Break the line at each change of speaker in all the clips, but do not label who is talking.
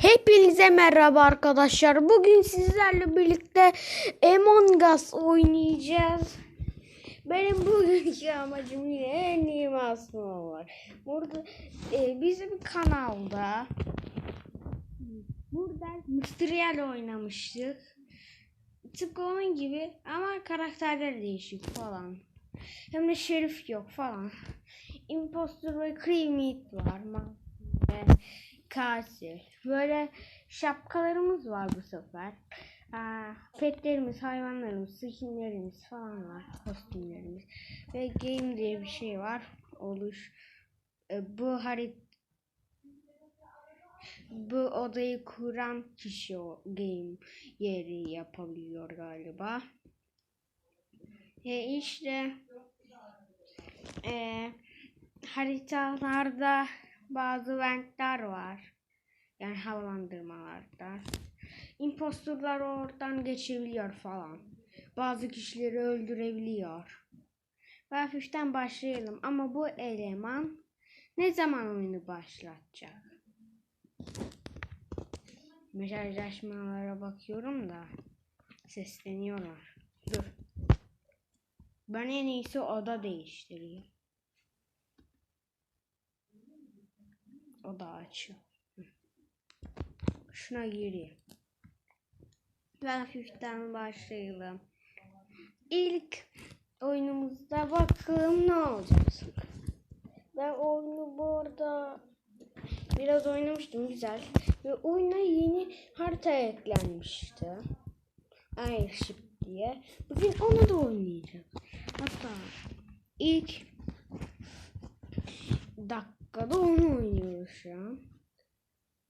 Hepinize merhaba arkadaşlar. Bugün sizlerle birlikte Among Us oynayacağız. Benim bugünkü amacım yine en iyi masum var. Burada e, bizim kanalda burada Mysteryal oynamıştık. Tıpkı onun gibi ama karakterler değişik falan. Hem de şerif yok falan. Impostor ve Creamy var. Ve katil. Böyle şapkalarımız var bu sefer. Aa, petlerimiz, hayvanlarımız, skinlerimiz falan var. Kostümlerimiz. Ve game diye bir şey var. Oluş. E, bu harit bu odayı kuran kişi o game yeri yapabiliyor galiba. E işte e, haritalarda bazı ventler var. Yani havalandırmalarda. Impostorlar oradan geçebiliyor falan. Bazı kişileri öldürebiliyor. Ve hafiften başlayalım. Ama bu eleman ne zaman oyunu başlatacak? Mesajlaşmalara bakıyorum da sesleniyorlar. Dur. Ben en iyisi oda değiştireyim. Oda açıyor. Hı. Şuna gireyim. Ve hafiften başlayalım. İlk oyunumuzda bakalım ne olacak. Ben oyunu bu arada biraz oynamıştım güzel. Ve oyuna yeni harita eklenmişti. Airship diye. Bugün onu da oynayacağız. Hatta ilk dakikada onu oynuyoruz şu an.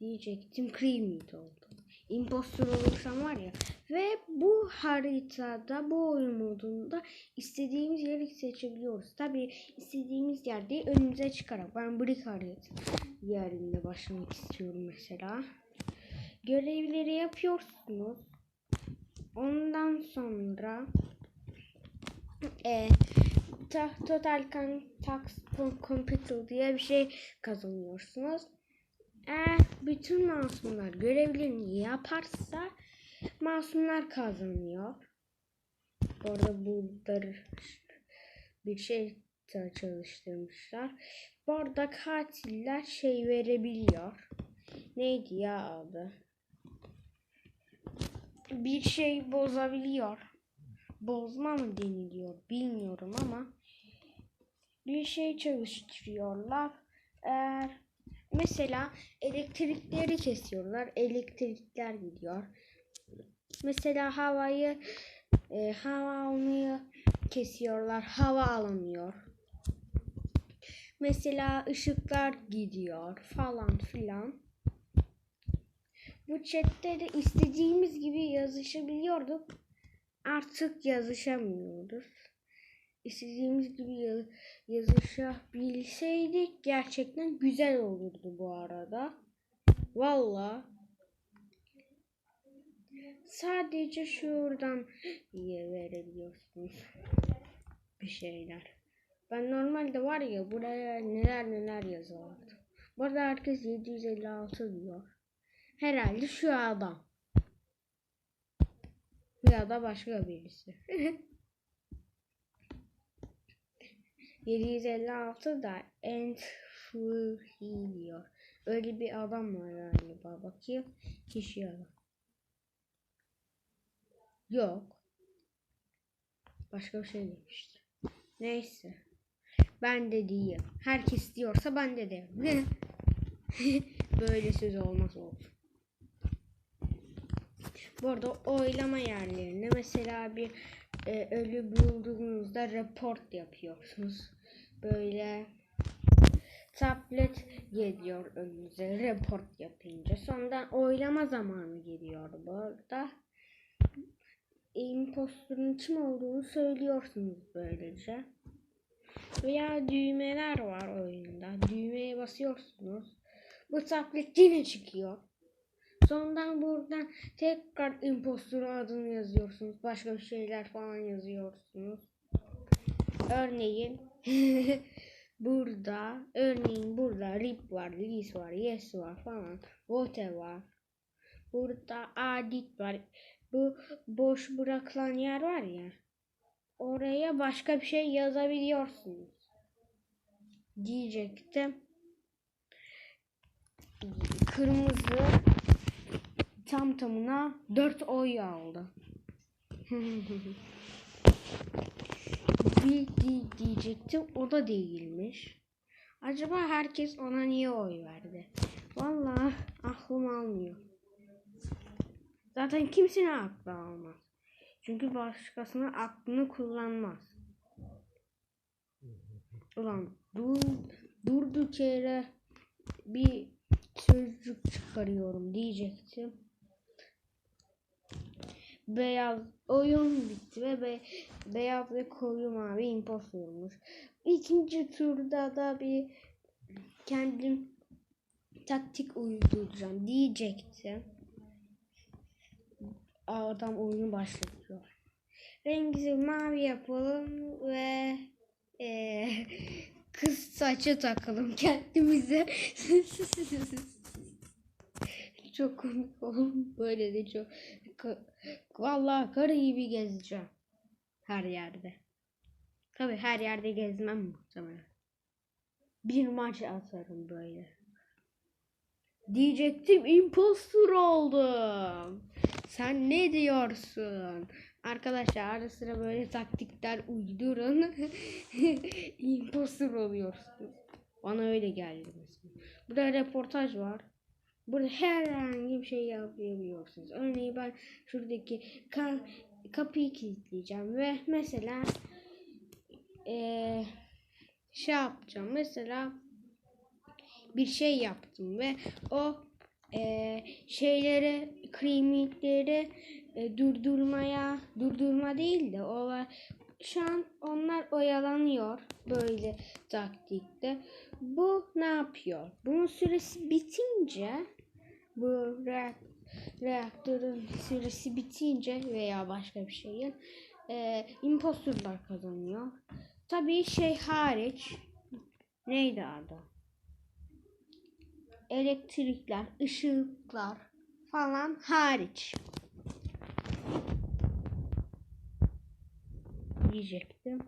Diyecektim Creamy oldu. Impostor olursam var ya. Ve bu haritada bu oyun modunda istediğimiz yeri seçebiliyoruz. Tabi istediğimiz yer değil önümüze çıkarak. Ben brick harita yerinde başlamak istiyorum mesela. Görevleri yapıyorsunuz. Ondan sonra e, Total Tax Computer diye bir şey kazanıyorsunuz. Eğer bütün masumlar görevlerini yaparsa masumlar kazanıyor. Bu arada burada bir şey çalıştırmışlar. Bu arada katiller şey verebiliyor. Neydi ya adı? Bir şey bozabiliyor. Bozma mı deniliyor bilmiyorum ama bir şey çalıştırıyorlar. Eğer mesela elektrikleri kesiyorlar. Elektrikler gidiyor. Mesela havayı e, hava almayı kesiyorlar. Hava alamıyor. Mesela ışıklar gidiyor falan filan. Bu chatte de istediğimiz gibi yazışabiliyorduk. Artık yazışamıyoruz. İstediğimiz gibi ya- yazışabilseydik gerçekten güzel olurdu bu arada. Valla. Sadece şuradan iyi verebiliyorsunuz bir şeyler. Ben normalde var ya buraya neler neler yazardım. Burada herkes 756 diyor. Herhalde şu adam. Ya da başka birisi. 756 da free diyor. Öyle bir adam var galiba. Bakayım. Kişi adam. Yok. Başka bir şey demişti. Neyse. Ben de diyeyim. Herkes diyorsa ben de derim. Böyle söz olmaz olsun. Bu arada oylama yerlerine mesela bir e, ölü bulduğunuzda report yapıyorsunuz. Böyle tablet geliyor önünüze report yapınca. Sonra oylama zamanı geliyor bu arada. Kim olduğunu söylüyorsunuz böylece. Veya düğmeler var oyunda. Düğmeye basıyorsunuz. Bu tablet yine çıkıyor. Sonradan buradan tekrar impostor adını yazıyorsunuz. Başka şeyler falan yazıyorsunuz. Örneğin burada örneğin burada rip var, lis var, yes var falan. Vote var. Burada adit var. Bu boş bırakılan yer var ya. Oraya başka bir şey yazabiliyorsunuz. Diyecektim. Kırmızı tam tamına 4 oy aldı. bir di- diyecektim o da değilmiş. Acaba herkes ona niye oy verdi? Vallahi aklım almıyor. Zaten kimsenin aklı almaz. Çünkü başkasının aklını kullanmaz. Ulan dur, durduk yere bir sözcük çıkarıyorum diyecektim. Beyaz oyun bitti ve be, beyaz ve koyu mavi impostormuş. İkinci turda da bir kendim taktik uyduracağım diyecektim. Adam oyunu başlatıyor. Rengimizi mavi yapalım ve eee, kız saçı takalım kendimize. çok komik oğlum. Böyle de çok vallahi karı gibi gezeceğim. Her yerde. Tabi her yerde gezmem muhtemelen. Bir maç atarım böyle. Diyecektim impostor oldum. Sen ne diyorsun? Arkadaşlar ara sıra böyle taktikler uydurun. impostor oluyorsunuz. Bana öyle geldi mesela. Burada reportaj var. Burada herhangi bir şey yapabiliyorsunuz. Örneğin ben şuradaki ka- kapıyı kilitleyeceğim ve mesela eee şey yapacağım. Mesela bir şey yaptım ve o eee şeyleri, kremitleri e, durdurmaya, durdurma değil de o şu an onlar oyalanıyor böyle taktikte. Bu ne yapıyor? Bunun süresi bitince bu reak- reaktörün süresi bitince veya başka bir şeyin e, impostorlar kazanıyor. Tabii şey hariç neydi adı? Elektrikler, ışıklar falan hariç. Diyecektim.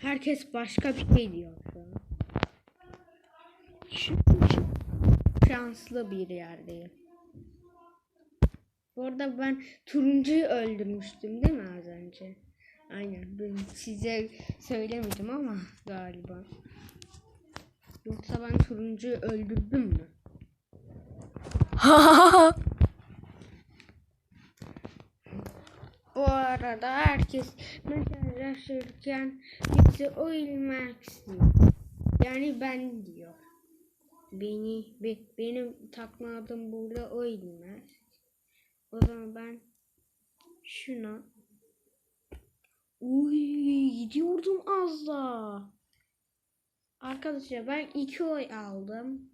Herkes başka bir şey diyor şu an. Şanslı bir yerdeyim. Bu arada ben turuncuyu öldürmüştüm değil mi az önce? Aynen. Ben size söylemedim ama galiba. Yoksa ben turuncuyu öldürdüm mü? Bu arada herkes mesajlaşırken bize Oilmax diyor. Yani ben diyor. Beni be, benim takma adım burada Oilmax. O zaman ben şuna Uy gidiyordum az da. Arkadaşlar ben iki oy aldım.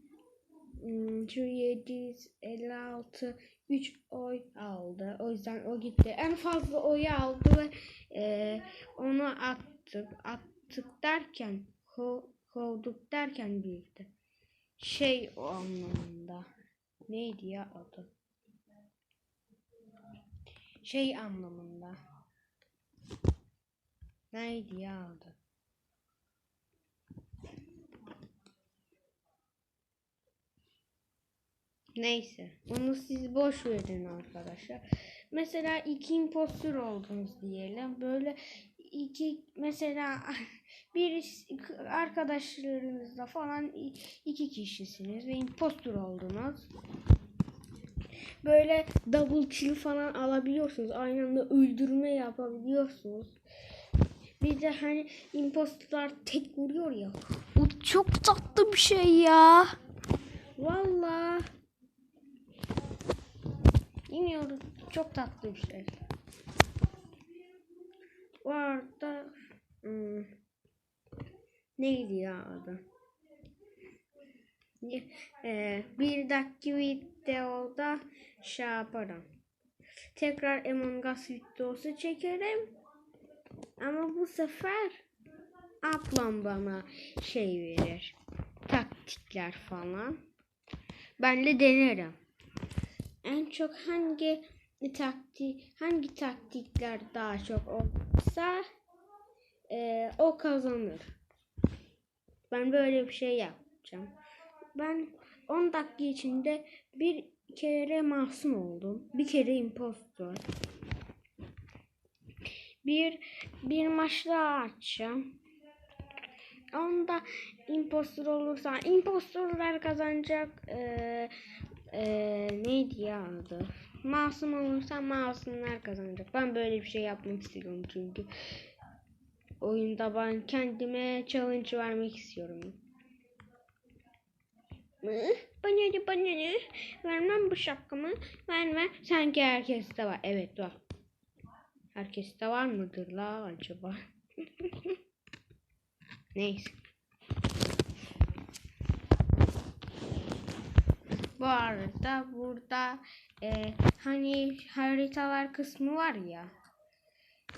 Hmm, Şu 756 3 oy aldı. O yüzden o gitti. En fazla oyu aldı ve e, onu attık. Attık derken ko, kovduk derken girdi. Şey anlamında. Neydi ya adı? Şey anlamında. Neydi ya adı? Neyse. Onu siz boş verin arkadaşlar. Mesela iki impostor oldunuz diyelim. Böyle iki mesela bir arkadaşlarınızla falan iki kişisiniz ve impostor oldunuz. Böyle double kill falan alabiliyorsunuz. Aynı anda öldürme yapabiliyorsunuz. Bir de hani impostorlar tek vuruyor ya. Bu çok tatlı bir şey ya. Vallahi. Bilmiyorum. Çok tatlı bir şey. Bu arada hmm, neydi ya adı? Ee, bir dakika videoda şey yaparım. Tekrar Among Us videosu çekerim. Ama bu sefer ablam bana şey verir. Taktikler falan. Ben de denerim. En çok hangi taktik hangi taktikler daha çok olsa eee, o kazanır. Ben böyle bir şey yapacağım. Ben 10 dakika içinde bir kere masum oldum. Bir kere impostor. Bir bir maç açacağım. Onda impostor olursa impostorlar kazanacak. Ee, ee, neydi ya adı? Masum olursa masumlar kazanacak. Ben böyle bir şey yapmak istiyorum çünkü oyunda ben kendime challenge vermek istiyorum. Bana ne bana ne? Vermem bu şapkamı. Vermem. Sanki herkeste var. Evet var. Herkeste var mıdır la acaba? Neyse. Bu arada burada e, hani haritalar kısmı var ya.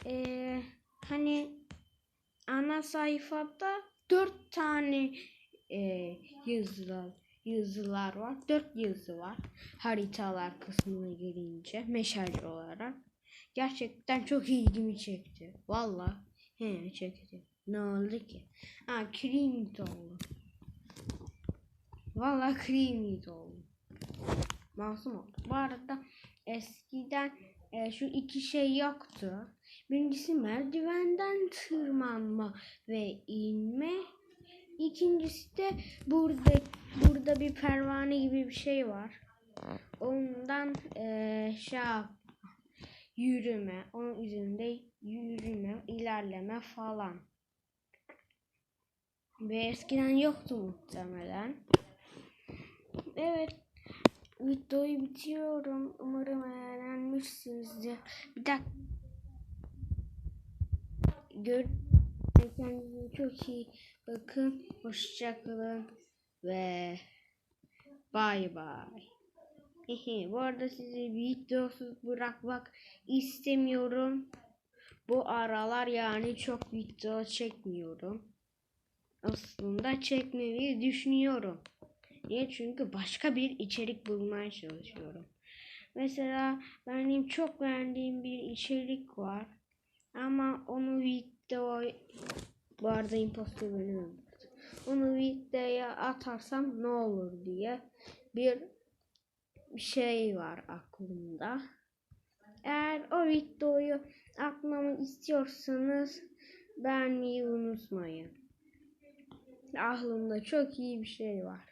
E, hani ana sayfada dört tane e, yazılar yazılar var. Dört yazı var. Haritalar kısmına gelince meşale olarak. Gerçekten çok ilgimi çekti. Valla he çekti. Ne oldu ki? Ha creamy oldu. Valla creamy oldu. Masum oldu. Bu arada eskiden e, şu iki şey yoktu. Birincisi merdivenden tırmanma ve inme. İkincisi de burada burada bir pervane gibi bir şey var. Ondan e, şey yürüme, onun üzerinde yürüme, ilerleme falan. Ve eskiden yoktu muhtemelen. Evet. Videoyu bitiriyorum. Umarım öğrenmişsinizdir. Bir dakika. Gör Kendinize çok iyi bakın. Hoşçakalın. Ve bay bay. Bu arada sizi videosuz bırakmak istemiyorum. Bu aralar yani çok video çekmiyorum. Aslında çekmeyi düşünüyorum. Niye? Çünkü başka bir içerik bulmaya çalışıyorum. Mesela benim çok beğendiğim bir içerik var. Ama onu video bu arada impostor beni öldürdü. Onu videoya atarsam ne olur diye bir şey var aklımda. Eğer o videoyu atmamı istiyorsanız beğenmeyi unutmayın. Aklımda çok iyi bir şey var.